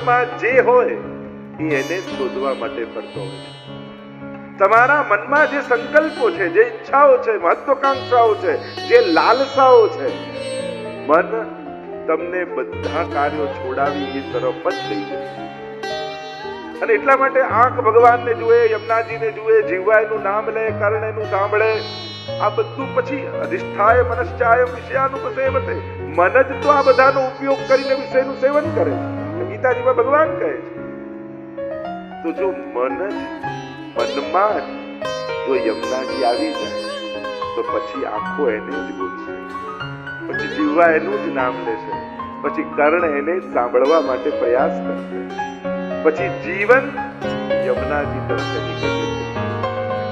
મનમાં જે હોય એ એને શોધવા માટે ફરતો હોય છે. તમારા મનમાં જે સંકલ્પો છે, જે ઈચ્છાઓ છે, મહત્વકાંક્ષાઓ છે, જે લાલસાઓ છે, મન તમને બધા કાર્યો છોડાવી એ તરફ જ લઈ જશે અને એટલા માટે આંખ ભગવાનને જુએ, યમુનાજીને જુએ જીવવાયનું નામ લે કર્ણ એનું સાંભળે, આ બધું પછી અધિષ્ઠાય મનશ્ચાય વિષયાનુપસેવતે મન જ તો આ બધાનો ઉપયોગ કરીને વિષયનું સેવન કરે છે. ગીતાજીમાં ભગવાન કહે છે. તો જો મન જ મનમાં જો યમુનાજી આવી જાય, તો પછી આખો એને જ બોલશે પછી જીવવા એનું જ નામ લેશે. પછી કર્ણ એને સાંભળવા માટે પ્રયાસ કરશે. પછી જીવન યમુનાજી તરફ.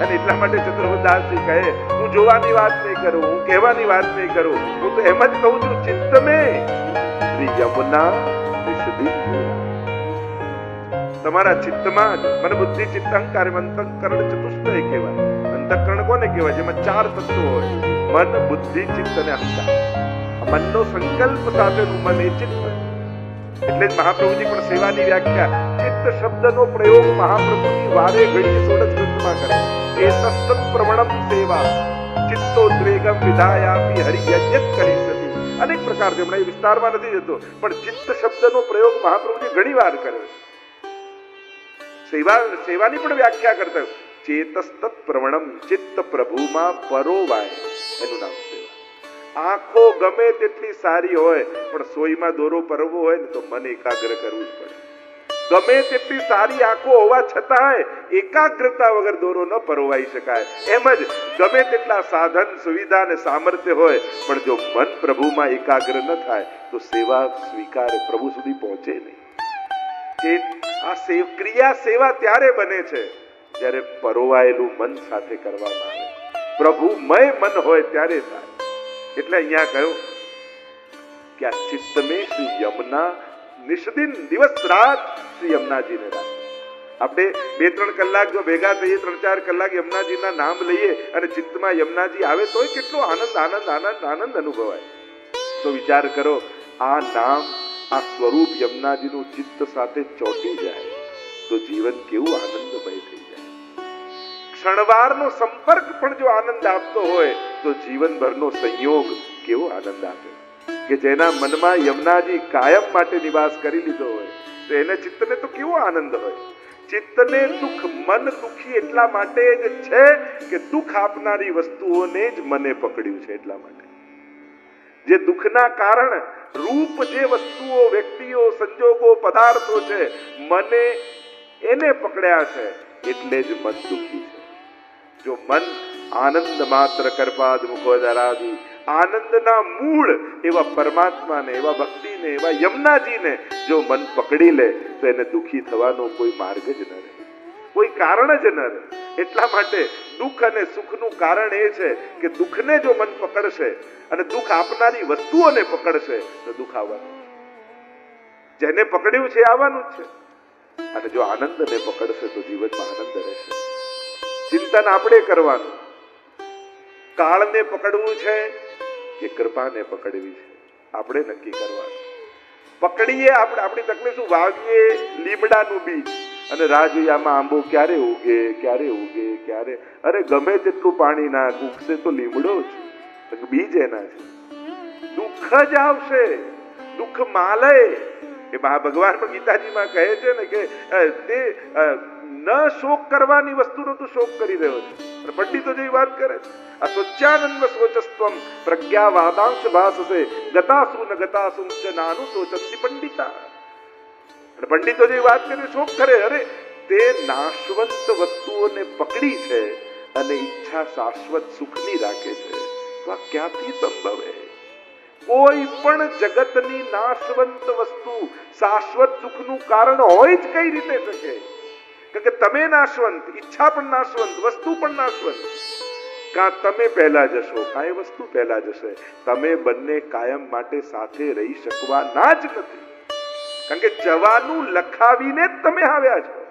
અને એટલા માટે ચતુર્ભુદાસજી કહે, હું જોવાની વાત નહીં કરું, હું કહેવાની વાત નહીં કરું. હું તો એમ જ કહું છું ચિત્ત શ્રી યમુના વિશદિ તમારા ચિત્તમાં જ મન બુદ્ધિ ચિત્ત અહંકાર એમ અંતઃકરણ ચતુષ્ટય કહેવાય. અંતકરણ કોને કહેવાય? જેમાં ચાર તત્વો હોય. મન, બુદ્ધિ, ચિત્ત અને અહંકાર. મનનો સંકલ્પ સાથેનું મન એ ચિત્ત. એટલે જ મહાપ્રભુજી પણ સેવાની વ્યાખ્યા, ચિત્ત શબ્દનો પ્રયોગ મહાપ્રભુની વારે ઘડીએ સોળજ ગ્રંથમાં કરે. ચેતસ્તત પ્રવણમ સેવા ચિત્તોદ્વેગમ વિધાયાપી હરિયજ્ઞ કરી અનેક પ્રકાર છે વિસ્તારમાં નથી જતો, પણ ચિત્ત શબ્દનો પ્રયોગ મહાપ્રભુજી ઘણી વાર કર્યો છે. સેવા, સેવાની પણ વ્યાખ્યા કરતા. ચેતસ્તત પ્રવણમ ચિત્ત પ્રભુમાં પરોવાય, એનું નામ સેવા. આંખો ગમે તેટલી સારી હોય, પણ સોયમાં દોરો પરવો હોય ને તો મન એકાગ્ર કરવું જ પડે. ગમે તેટલી સારી આંખો હોવા છતાંય એકાગ્રતા વગર દોરો ન પરોવાઈ શકાય. એમ જ ગમે તેટલા સાધન, સુવિધા અને સામર્થ્ય હોય, પણ જો મન પ્રભુમાં એકાગ્ર ન થાય, તો સેવા સ્વીકાર પ્રભુ સુધી પહોંચે નહીં. ચેત આ સેવ, ક્રિયા સેવા ત્યારે બને છે જ્યારે પરોવાયેલું મન સાથે કરવામાં આવે. પ્રભુમય મન હોય ત્યારે થાય. એટલે અહીંયા કહ્યું કે આ ચિત્તમે શ્રી યમુના નિષ્દિન દિવસ રાત શ્રી યમુનાજીને રાખ આપણે બે ત્રણ કલાક જો ભેગા થઈએ, ત્રણ ચાર કલાક યમુનાજીના નામ લઈએ અને ચિત્તમાં યમુનાજી આવે, તોય કેટલો આનંદ આનંદ આનંદ આનંદ અનુભવાય. તો વિચાર કરો, આ નામ, આ સ્વરૂપ યમુનાજીનું ચિત્ત સાથે ચોટી જાય, તો જીવન કેવું આનંદમય થઈ જાય. ક્ષણવારનો સંપર્ક પણ જો આનંદ આપતો હોય, તો જીવનભરનો સંયોગ કેવો આનંદ આપે? કે જેના મનમાં યમુનાજી કાયમ માટે નિવાસ કરી લીધો હોય, તો એને ચિત્તને તો કેવો આનંદ હોય? ચિત્તને દુઃખ, મન દુખી એટલા માટે જ છે કે દુઃખ આપનારી વસ્તુઓને જ મને પકડ્યું છે એટલા માટે. જે દુઃખના કારણ, રૂપ જે વસ્તુઓ, વ્યક્તિઓ, સંજોગો, પદાર્થો છે, મને એને પકડ્યા છે એટલે જ મન દુઃખી છે. જો મન આનંદ માત્ર કરપાદ મુખોદરાદી આનંદના મૂળ એવા પરમાત્માને, એવા ભક્તિને, એવા યમુનાજીને જો મન પકડી લે, તો એને દુઃખી થવાનો કોઈ માર્ગ જ ન રહે. કોઈ કારણ જ ન રહે. એટલા માટે દુઃખ અને સુખનું કારણ એ છે કે દુઃખને જો મન પકડશે અને દુઃખ આપનારી વસ્તુઓને પકડશે, તો દુઃખ આવવાનું જેને પકડ્યું છે આવવાનું જ છે. અને જો આનંદને પકડશે, તો જીવનમાં આનંદ રહેશે. ચિંતન આપણે કરવાનું. કાળને પકડવું છે કે કૃપાને પકડવી છે. આપણે નક્કી કરવાનું. પકડીએ આપણે, આપણી તકલીફ શું વાવીએ? લીમડાનું બીજ. અને રાહ જોઈએ આંબો ક્યારે ઉગે ક્યારે ઉગે, ક્યારે? અરે ગમે તેટલું પાણી ના ઉગશે તો લીમડો જ. બીજ એના છે. દુઃખ જ આવશે. દુઃખ માલે. એ મહા ભગવાન ગીતાજીમાં કહે છે ને કે તે ન શોક કરવાની વસ્તુનો તું શોક કરી રહ્યો છે. પંડિતો જેવી વાત કરે છે આ સ્વચ્છાનંદ સોચસ્ત્વમ પ્રજ્ઞા વાદાંશ ભાસસે, ગતાસુ ન ગતાસુ ચ નાનું સોચંતિ પંડિતા. પંડિતો જેવી વાત કરી, શોક કરે, અરે, તે નાશવંત વસ્તુઓને પકડી છે અને ઈચ્છા શાશ્વત સુખની રાખે છે. તો આ ક્યાંથી સંભવે? કોઈ પણ જગતની નાશવંત વસ્તુ શાશ્વત સુખનું કારણ હોય જ કઈ રીતે શકે કે તમે નાશવંત, ઈચ્છા પણ નાશવંત, વસ્તુ પણ નાશવંત. કાં તમે પહેલા જશો કાંઈ વસ્તુ પહેલા જશે તમે બંને કાયમ માટે સાથે રહી શકવાના જ નથી. કારણ કે જવાનું લખાવીને તમે આવ્યા છો.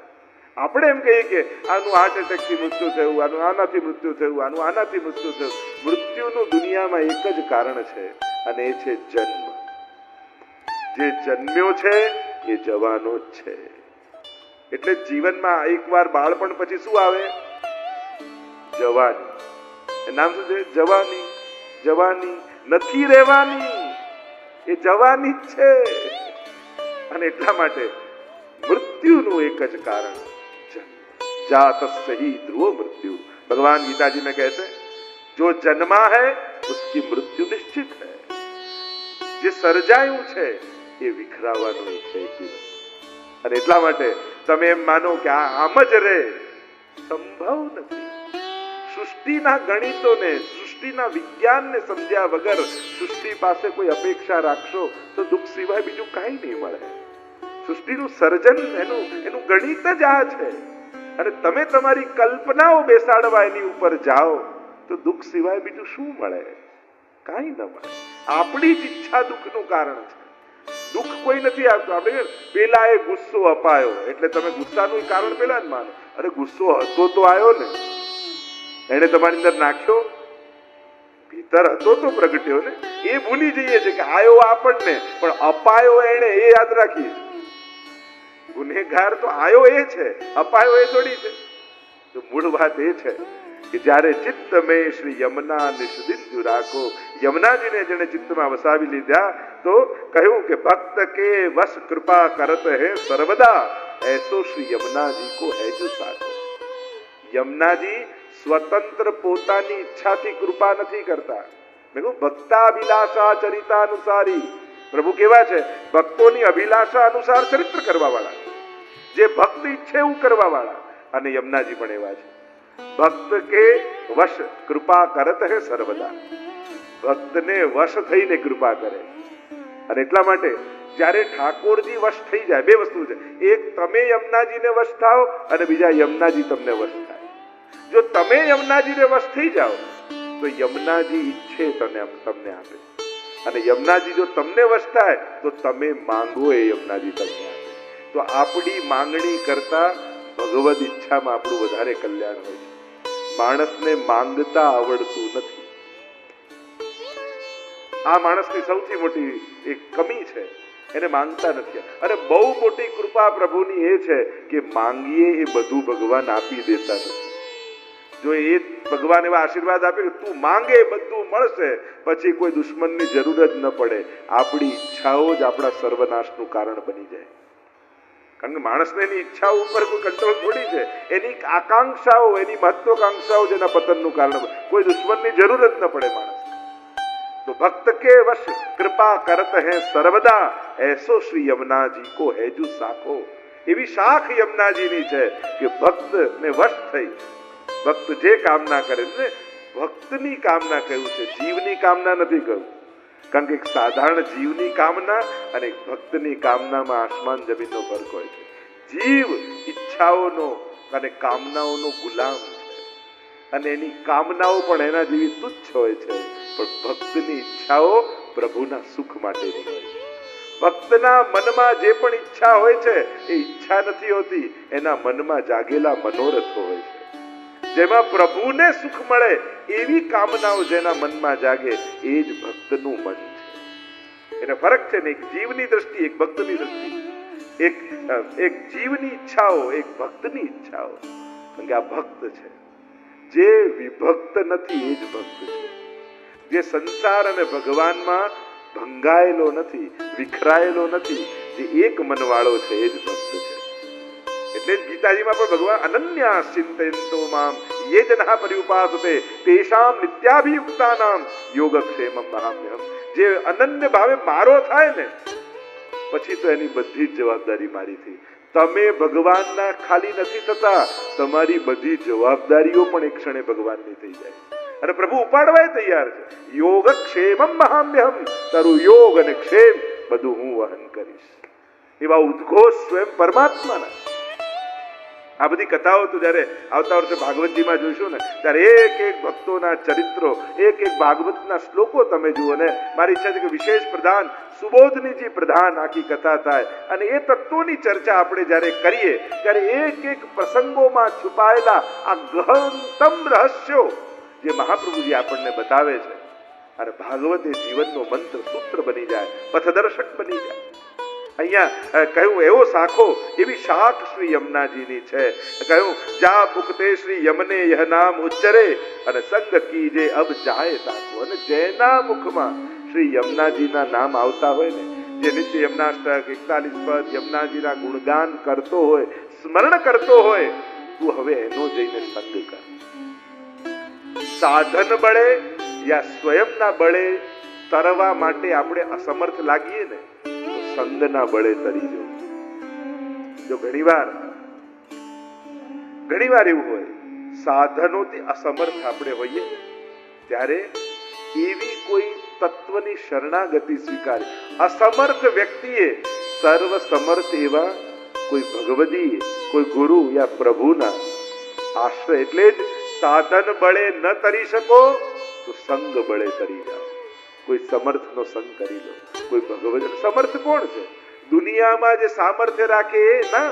આપણે એમ કહીએ કે આનું હાર્ટ એટેકથી મૃત્યુ થયું, આનું આનાથી મૃત્યુ થયું, આનું આનાથી મૃત્યુ થયું. મૃત્યુનું દુનિયામાં એક જ કારણ છે. અને એ છે જન્મ. જે જન્મ્યો છે, એ જવાનો જ છે. એટલે જીવનમાં એકવાર બાળપણ પછી શું આવે? જવાની. નામ શું છે? જવાની. જવાની. નથી રહેવાની. એ જવાની જ છે. અને એટલા માટે મૃત્યુનું એક જ કારણ જાત સહી ધ્રુવ મૃત્યુ. ભગવાન ગીતાજી મેં કહેતે જો જન્મા હૈ, ઉસકી મૃત્યુ નિશ્ચિત હૈ. જે સર્જાયું છે એ વિખરાવાનું છે. અને એટલા માટે તમે એમ માનો કે આ આમ જ રહે. સંભવ નથી. સૃષ્ટિના ગણિતોને, સૃષ્ટિના વિજ્ઞાનને સમજ્યા વગર સૃષ્ટિ પાસે કોઈ અપેક્ષા રાખશો તો દુઃખ સિવાય બીજું કાંઈ નહીં મળે. સૃષ્ટિનું સર્જન એનું એનું ગણિત જ આ છે. અને તમે તમારી કલ્પનાઓ બેસાડવા એની ઉપર જાઓ તો દુઃખ સિવાય બીજું શું મળે? કાંઈ ન મળે. આપણી જ ઈચ્છા દુઃખનું કારણ છે. દુઃખ કોઈ નથી આવતું. આપણે પેલા એ ગુસ્સો અપાયો. એટલે તમે ગુસ્સાનું કારણ પેલા જ માનો. અરે ગુસ્સો હતો તો આવ્યો ને. એને તમારી અંદર નાખ્યો. ભીતર હતો તો પ્રગટ્યો ને. એ ભૂલી જઈએ છે કે આયો આપણને. પણ અપાયો એને એ યાદ રાખીએ. ગુનેગાર તો આયો એ છે. અપાયો એ થોડી છે. તો મૂળ વાત એ છે કે જ્યારે ચિત્ત મેં શ્રી યમુના નિષદિંદુ રાખો, યમુનાજીને જેને ચિત્તમાં વસાવી લીધા, તો કહ્યું કે, ભક્ત કે વસ કૃપા કરત હે સર્વદા. એસો શ્રી યમુનાજી કો હે જો સાકો યમુનાજી સ્વતંત્ર પોતાની ઈચ્છાથી કૃપા નથી કરતા. મેં કહું ભક્તા અભિલાષા ચરિતા અનુસારી પ્રભુ કેવા છે? ભક્તોની અભિલાષા અનુસાર ચરિત્ર કરવા વાળા જે ભક્ત ઈચ્છે એવું કરવા વાળા અને યમુનાજી પણ એવા છે. ભક્ત કે વશ કૃપા કરત હે સર્વદા. ભક્તને વશ થઈને કૃપા કરે. અને એટલા માટે જ્યારે ઠાકોરજી વશ થઈ જાય, બે વસ્તુ છે. એક, તમે યમુનાજીને વશ થાઓ અને બીજા યમુનાજી તમને વશ થાય. જો તમે યમુનાજીને વશ થઈ જાઓ, તો યમુનાજી ઈચ્છે તને તમને આપે. અને યમુનાજી જો તમને વશ થાય, તો તમે માંગો એ યમુનાજી તમને આપે. તો આપણી માંગણી કરતા ભગવદ ઈચ્છામાં આપણું વધારે કલ્યાણ હોય છે. માણસને માંગતા આવડતું નથી. આ માણસની સૌથી મોટી એક કમી છે, એને માંગતા નથી. અને બહુ મોટી કૃપા પ્રભુની એ છે કે માંગીએ એ બધું ભગવાન આપી દેતા નથી. જો એ ભગવાન એવા આશીર્વાદ આપે કે તું માંગે, બધું મળશે, પછી કોઈ દુશ્મનની જરૂર જ ન પડે. આપણી ઈચ્છાઓ જ આપણા સર્વનાશનું કારણ બની જાય. કારણ કે માણસને એની ઈચ્છાઓ ઉપર કોઈ કંટ્રોલ થોડી છે. એની આકાંક્ષાઓ, એની મહત્વકાંક્ષાઓ જેના પતનનું કારણ. કોઈ દુશ્મનની જરૂર જ ન પડે માણસ તો ભક્ત કે વશ, કૃપા કરત હે સર્વદા, એસો શ્રી યમુનાજી કો હેજુ સાખો. એવી શાખ યમુનાજીની છે કે ભક્ત ને વશ થઈ ભક્ત જે કામના કરે ને ભક્તની કામના કહ્યું છે, જીવની કામના નથી કહ્યું કારણ કે એક સાધારણ જીવની કામના અને એક ભક્તની કામનામાં આસમાન જમીનનો ફરક હોય છે. જીવ ઈચ્છાઓનો અને કામનાઓનો ગુલામ છે. અને એની કામનાઓ પણ એના જેવી તુચ્છ હોય છે. પણ ભક્તની ઈચ્છાઓ પ્રભુના સુખ માટેની હોય છે. ભક્તના મનમાં જે પણ ઈચ્છા હોય છે, એ ઈચ્છા નથી હોતી, એના મનમાં જાગેલા મનોરથો હોય છે. જેમાં પ્રભુને સુખ મળે એવી કામનાઓ જેના મનમાં જાગે એ જ ભક્તનું મન છે. એને ફરક છે ને એક જીવની દ્રષ્ટિ, એક ભક્તની દ્રષ્ટિ. એક એક જીવની ઈચ્છાઓ, એક ભક્તની ઈચ્છાઓ. કારણ કે આ ભક્ત છે. જે વિભક્ત નથી, એ જ ભક્ત છે. જે સંસાર અને ભગવાનમાં ભંગાયેલો નથી, વિખરાયેલો નથી, જે એક મનવાળો છે, એ જ ભક્ત છે. એટલે ગીતાજીમાં પણ ભગવાન અનન્યા ચિંતયંતો મામ યે જનઃ પરિઉપાસતે તેષામ નિત્યાભિયુક્તાનામ યોગક્ષેમમ મહામ્યહમ જે અનન્ય ભાવે મારો થાય ને પછી તો એની બધી જ જવાબદારી મારી થઈ. તમે ભગવાનના ખાલી નથી થતા, તમારી બધી જવાબદારીઓ પણ એક ક્ષણે ભગવાનની થઈ જાય. અને પ્રભુ ઉપાડવાય તૈયાર છે. યોગ ક્ષેમમ મહામ્યહમ, તારું યોગ અને ક્ષેમ બધું હું વહન કરીશ. એવા ઉદ્ઘોષ સ્વયં પરમાત્માના. આ બધી કથાઓ તો જ્યારે આવતા વર્ષે ભાગવતજીમાં જોઈશું ને, ત્યારે એક એક ભક્તોના ચરિત્રો, એક એક ભાગવતના શ્લોકો તમે જુઓ ને, મારી ઈચ્છા છે કે વિશેષ પ્રધાન સુબોધનીજી પ્રધાન આખી કથા થાય. અને એ તત્વોની ચર્ચા આપણે જ્યારે કરીએ, ત્યારે એક એક પ્રસંગોમાં છુપાયેલા આ ગહનતમ રહસ્યો, જે મહાપ્રભુજી આપણને બતાવે છે. અને ભાગવત એ જીવનનો મંત્ર સૂત્ર બની જાય, પથદર્શક બની જાય. અહીંયા કહ્યું, એવો શાખો એવી શાખ શ્રી યમુનાજીની છે. કહ્યું, જા પુખતે શ્રી યમને યહ નામ ઉચ્ચરે અને સંગ કીજે અબ જાય તાકો અને જેના મુખમાં શ્રી યમુનાજીના નામ આવતા હોય ને, જે નિત્ય યમનાષ્ટક એકતાલીસ પદ યમુનાજીના ગુણગાન કરતો હોય, સ્મરણ કરતો હોય, તું હવે એનો જઈને સંગ કર. સાધન બળે યા સ્વયંના બળે તરવા માટે આપણે અસમર્થ લાગીએ ને સંગના બળે તરી જવું જો ઘણીવાર ઘણીવાર એવું હોય સાધનોથી અસમર્થ આપણે હોઈએ, ત્યારે એવી કોઈ તત્વની શરણાગતિ સ્વીકારે. અસમર્થ વ્યક્તિએ સર્વ સમર્થ એવા કોઈ ભગવદી કોઈ ગુરુ યા પ્રભુના આશ્રય એટલે જ સાધન બળે ન તરી શકો, તો સંગ બળે તરી જાઓ કોઈ સમર્થનો સંગ કરી લો. કોઈ ભગવત સમર્થ કોણ છે? દુનિયામાં જે સામર્થ્ય રાખે એ ના.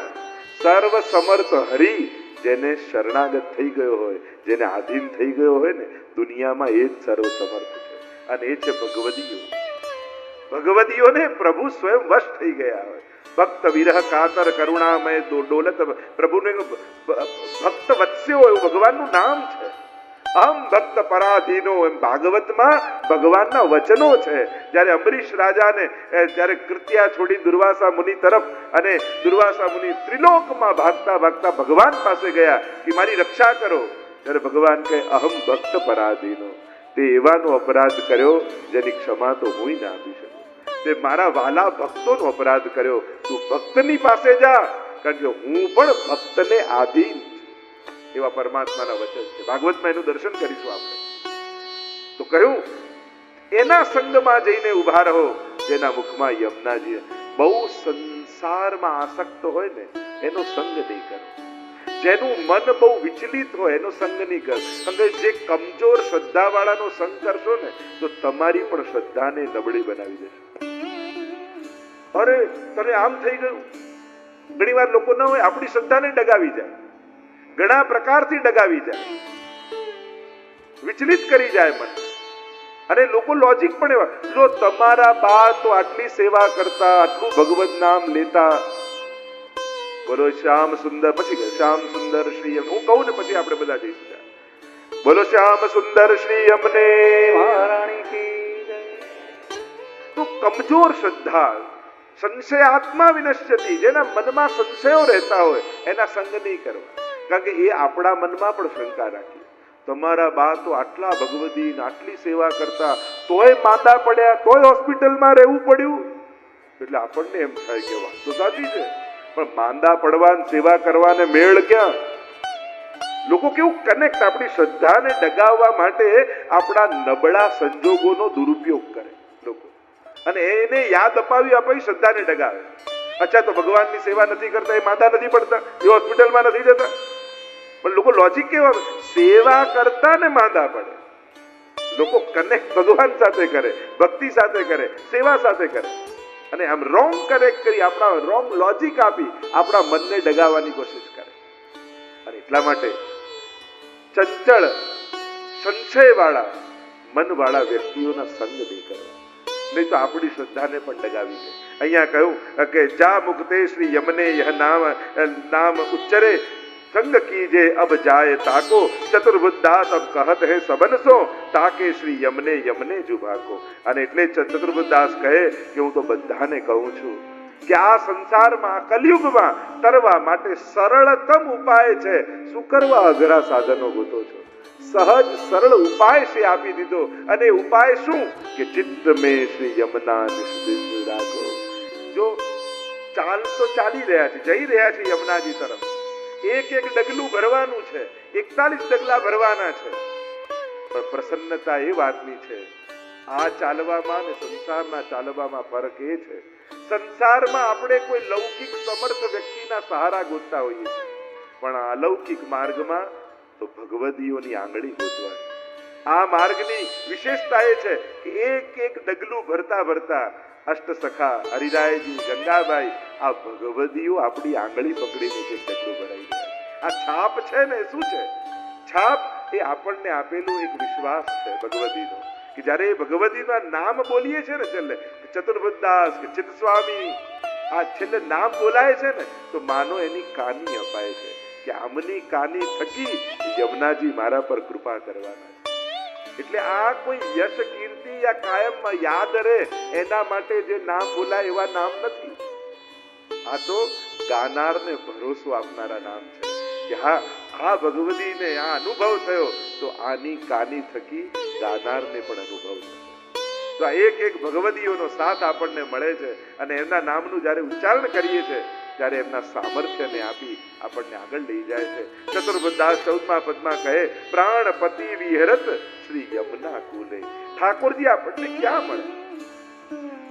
સર્વ સમર્થ હરી, જેને શરણાગત થઈ ગયો હોય, જેને આધીન થઈ ગયો હોય ને, દુનિયામાં એ જ સર્વ સમર્થ છે. અને એ છે ભગવદીઓ. ભગવદીઓને પ્રભુ સ્વયં વશ થઈ ગયા હોય. ભક્ત વિરહ કાતર કરુણામય ડોલત પ્રભુને ભક્ત વત્સ્યો એવું ભગવાનનું નામ છે. અહમ ભક્ત પરાધીનો એમ ભાગવતમાં ભગવાનના વચનો છે. જ્યારે અમરીશ રાજાને જ્યારે કૃત્યા છોડી દુર્વાસા મુનિ તરફ અને દુર્વાસા મુનિ ત્રિલોકમાં ભાગતા ભાગતા ભગવાન પાસે ગયા કે મારી રક્ષા કરો. ત્યારે ભગવાન કહે, અહમ ભક્ત પરાધીનો. તે એવાનો અપરાધ કર્યો જેની ક્ષમા તો હું ના આપી શકું. તે મારા વાલા ભક્તોનો અપરાધ કર્યો. તું ભક્તની પાસે જા, કારણ કે હું પણ ભક્તને આધીન એવા પરમાત્માના વચન છે. ભાગવતમાં એનું દર્શન કરીશું આપણે. તો કહ્યું, એના સંગમાં જઈને ઊભા રહો, જેના મુખમાં યમુનાજી બહુ સંસારમાં આસક્ત હોય ને, એનો સંગ નહીં કરો. જેનું મન બહુ વિચલિત હોય, એનો સંગ નહીં કર. અને જે કમજોર શ્રદ્ધા વાળાનો સંગ કરશો ને, તો તમારી પણ શ્રદ્ધાને નબળી બનાવી દેશે. અરે, તને આમ થઈ ગયું? ઘણી વાર લોકો ન હોય, આપણી શ્રદ્ધાને ડગાવી જાય. ઘણા પ્રકારથી ડગાવી જાય. વિચલિત કરી જાય મન. અને લોકો લોજિક પણ એવા, જો તમારા બા તો આટલી સેવા કરતા, આટલું ભગવત નામ લેતા. બોલો, શ્યામ સુંદર. પછી શ્યામ સુંદર શ્રી હું કહું ને પછી આપણે બધા જઈશું બોલો, શ્યામ સુંદર શ્રી અમને. તો કમજોર શ્રદ્ધા, સંશય આત્મા વિનશ્યતિ જેના મનમાં સંશયો રહેતા હોય, એના સંગ નહીં કરવા. કારણ કે એ આપણા મનમાં પણ શંકા રાખી. તમારા બા તો આટલા ભગવદી આટલી સેવા કરતા તોય માંદા પડ્યા, તોય હોસ્પિટલમાં રહેવું પડ્યું. એટલે આપણને એમ થાય કે વાત તો સાચી છે, પણ માંદા પડવા સેવા કરવાને મેળ ક્યાં? લોકો કેવું કનેક્ટ આપણી શ્રદ્ધાને ડગાવવા માટે આપણા નબળા સંજોગોનો દુરુપયોગ કરે લોકો. અને એને યાદ અપાવી અપાવી શ્રદ્ધાને ડગાવે. અચ્છા, તો ભગવાનની સેવા નથી કરતા, એ માતા નથી પડતા, એ હોસ્પિટલમાં નથી જતા. પણ લોકો લોજિક કેવા સેવા કરતા ને માંદા પડે. લોકો કનેક્ટ ભગવાન સાથે કરે, ભક્તિ સાથે કરે, સેવા સાથે કરે. અને આમ રોંગ કનેક્ટ કરી આપણા રોંગ લોજિક આપી આપણા મનને ડગાવવાની કોશિશ કરે. અને એટલા માટે ચંચળ, સંશયવાળા, મનવાળા વ્યક્તિઓના સંગ નહીં કરવા નહીં તો આપણી શ્રદ્ધાને પણ ડગાવી દે. અહીંયા કહ્યું કે, જા મુક્તે શ્રી યમને યહ નામ નામ ઉચ્ચરે સંગ કીજે અબ જાય તાકો ચતુર્બુદ્ધાસ અબ કહત હે સબનસો, તાકે શ્રી યમને યમને જુભાકો. અને એટલે ચતુર્બુદ્ધાસ કહે કે હું તો બધાને કહું છું, કે આ સંસારમાં કલયુગમાં તરવા માટે સરળતમ ઉપાય છે. શું કરવા અઘરા સાધનો ગોતો છો? સહજ સરળ ઉપાય શ્રી આપી દીધો. અને ઉપાય શું? કે ચિત્ત મે શ્રી યમના રાખો. જો ચાલ તો ચાલી રહ્યા છે, જઈ રહ્યા છે યમુનાજી તરફ. એક એક ડગલું ભરવાનું છે. એકતાલીસ ડગલા ભરવાના છે. પણ પ્રસન્નતા એ વાતની છે. આ ચાલવામાં ને સંસારમાં ચાલવામાં ફરક એ છે. સંસારમાં આપણે કોઈ લૌકિક સમર્થ વ્યક્તિના સહારા ગોતતા હોઈએ પણ આ અલૌકિક માર્ગમાં તો ભગવદીઓની આંગળી ગોતવાની આ માર્ગની વિશેષતા એ છે કે એક એક ડગલું ભરતા ભરતા અષ્ટસખા હરિરાયજી, ગંગાબાઈ, આ ભગવદીઓ આપણી આંગળી પકડીને એક ભરાઈ ગયા. આ છાપ છે ને, શું છે? છાપ એ આપણને આપેલું એક વિશ્વાસ છે ભગવદીનો, કે જ્યારે એ ભગવદીના નામ બોલીએ છે ને છેલ્લે ચતુર્ભદાસ કે ચિત સ્વામી, આ છેલ્લે નામ બોલાય છે ને, તો માનો એની કાની અપાય છે, કે આમની કાની થકી યમુનાજી મારા પર કૃપા કરવાના એટલે આ કોઈ યશ કીર્તિ યા કાયમ યાદ રહે, એના માટે જે નામ બોલાય એવા નામ નથી. આ તો ગાનારને ભરોસો આપનારા નામ છે. કે હા, આ ભગવતીને આ અનુભવ થયો, તો આની કાની થકી ગાનારને પણ અનુભવ થયો. તો આ એક એક ભગવદીઓનો સાથ આપણને મળે છે અને એમના નામનું જ્યારે ઉચ્ચારણ કરીએ છીએ ત્યારે એમના સામર્થ્યને આપી આપણને આગળ લઈ જાય છે. ચતુર્બુદ્ધાસ ચૌદમા પદમાં કહે, પ્રાણપતિ વિહરત શ્રી યમુના કુલે. ઠાકોરજી, આપણને ક્યાં મળે?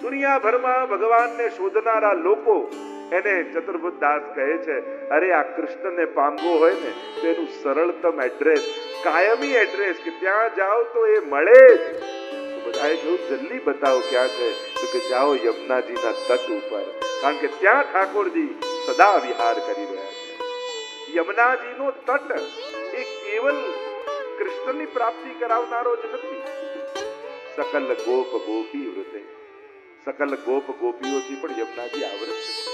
દુનિયાભરમાં ભગવાનને શોધનારા લોકો એને ચતુર્બુદ્ધાસ કહે છે, અરે, આ કૃષ્ણને પામવો હોય ને, તો એનું સરળતમ એડ્રેસ કાયમી એડ્રેસ કે ત્યાં જાઓ તો એ મળે જ. બધાએ કહ્યું જલ્દી બતાવો ક્યાં છે, તો કે જાઓ યમુનાજીના તટ ઉપર. કારણ કે ત્યાં ઠાકોરજી સદા વિહાર કરી રહ્યા છે. યમુનાજીનો તટ એ કેવલ કૃષ્ણની પ્રાપ્તિ કરાવનારો જ નથી. સકલ ગોપ ગોપી વૃતે. સકલ ગોપ ગોપીઓથી પણ યમુનાજી આવૃત છે.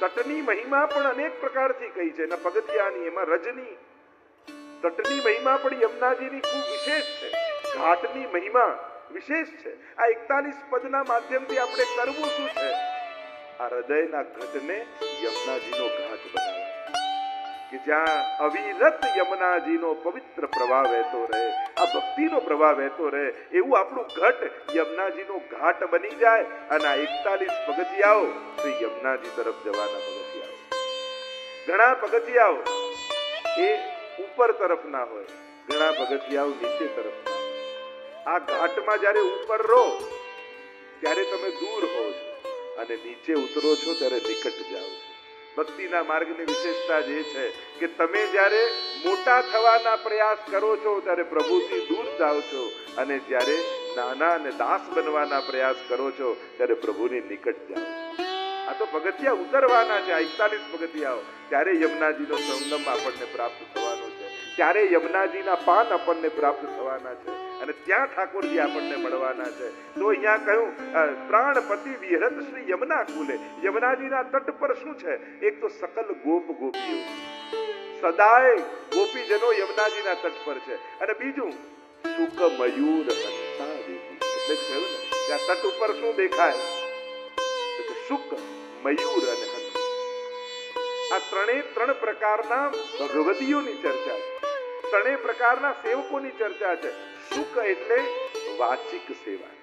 તટની મહિમા પણ અનેક પ્રકારથી કહી છે. એના પગથિયાની, એમાં રજની. તટની મહિમા પણ યમુનાજીની ખૂબ વિશેષ છે. ઘાટની મહિમા વિશેષ છે. આ એકતાલીસ પદના માધ્યમથી આપણે કરવું શું છે? આ હૃદયના ઘટને યમુનાજીનો ઘાટ બનાવે. કે જ્યાં અવિરત યમુનાજીનો પવિત્ર પ્રવાહ વહેતો રહે, આ ભક્તિનો પ્રવાહ વહેતો રહે, એવું આપણું ઘટ યમુનાજીનો ઘાટ બની જાય અને આ એકતાલીસ પગથિયાઓ તો યમુનાજી તરફ જવાના પગથિયાઓ. ઘણા પગથિયાઓ એ ઉપર તરફના હોય, ઘણા પગથિયાઓ નીચે તરફના હોય આ ઘાટમાં જ્યારે ઉપર રહો, ત્યારે તમે દૂર હો છો અને નીચે ઉતરો છો ત્યારે નિકટ જાઓ છો. ભક્તિના માર્ગની વિશેષતા જે છે કે તમે જ્યારે મોટા થવાના પ્રયાસ કરો છો, ત્યારે પ્રભુથી દૂર જાઓ છો અને જ્યારે નાના અને દાસ બનવાના પ્રયાસ કરો છો, ત્યારે પ્રભુની નિકટ જાઓ આ તો પગથિયા ઉતરવાના છે એકતાલીસ પગથિયાઓ. ત્યારે યમુનાજીનો સંગમ આપણને પ્રાપ્ત થવાનો છે. ત્યારે યમુનાજીના પાન આપણને પ્રાપ્ત થવાના છે. અને ત્યાં ઠાકોરજી આપણને મળવાના છે. તો અહીંયા કહ્યું પ્રાણપતિ વિહરત શ્રી યમુના કુલે. યમુનાજીના તટ પર શું છે? એક તો સકલ ગોપ ગોપીઓ. સદાય ગોપીજનો યમુનાજીના તટ પર છે. અને બીજું સુક મયુર એટલે કહ્યું ને, ત્યાં તટ ઉપર શું દેખાય? શુક મયુર અને આ ત્રણે ત્રણ પ્રકારના ભગવતીઓની ચર્ચા છે. ત્રણેય પ્રકારના સેવકોની ચર્ચા છે. શુક એટલે વાચિક સેવા.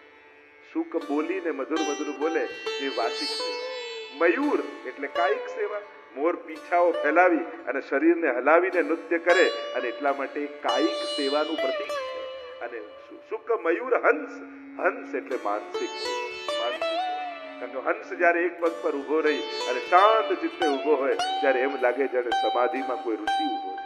સુખ બોલીને મધુર મધુર બોલે એ વાચિક સેવા. મયુર એટલે કાયિક સેવા. મોર પીછાઓ ફેલાવી અને શરીરને હલાવીને નૃત્ય કરે અને એટલા માટે કાયિક સેવાનું પ્રતીક છે. અને સુખ મયુર હંસ. હંસ એટલે માનસિક. માનસિક કારણ કે હંસ જ્યારે એક પગ પર ઊભો રહી અને શાંત ચિત્તે ઊભો હોય, ત્યારે એમ લાગે જાણે સમાધિમાં કોઈ ઋષિ ઊભો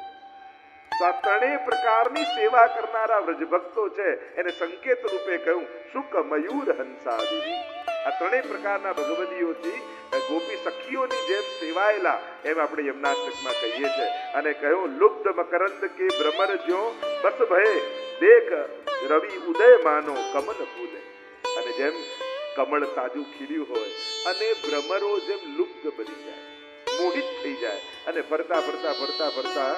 તો આ ત્રણેય પ્રકારની સેવા કરનારા વ્રજભક્તો છે. એને સંકેત રૂપે કહ્યું, શુક મયુર હંસા દેવી આ ત્રણેય પ્રકારના ભગવદીઓથી ગોપી સખીઓની જેમ સેવાયેલા એમ આપણે યમનાષ્ટકમાં કહીએ છે અને કહ્યું, લુપ્ત મકરંદ કે ભ્રમર જો બસ ભય, દેખ રવિ ઉદય માનો કમલ ફૂલે અને જેમ કમળ તાજું ખીલ્યું હોય, અને ભ્રમરો જેમ લુપ્ત બની જાય, મોહિત થઈ જાય, અને ફરતા ફરતા ફરતા ફરતા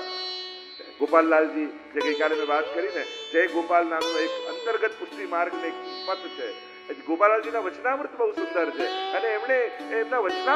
ગોપાલલાલજી, જે ગઈકાલે મેં વાત કરી ને જય ગોપાલ નામનો એક અંતર્ગત પુષ્ટિ માર્ગ એક પથ છે. ગોપાલલાલજીના વચનામૃત બહુ સુંદર છે. અને એમણે એમના વચનામૃત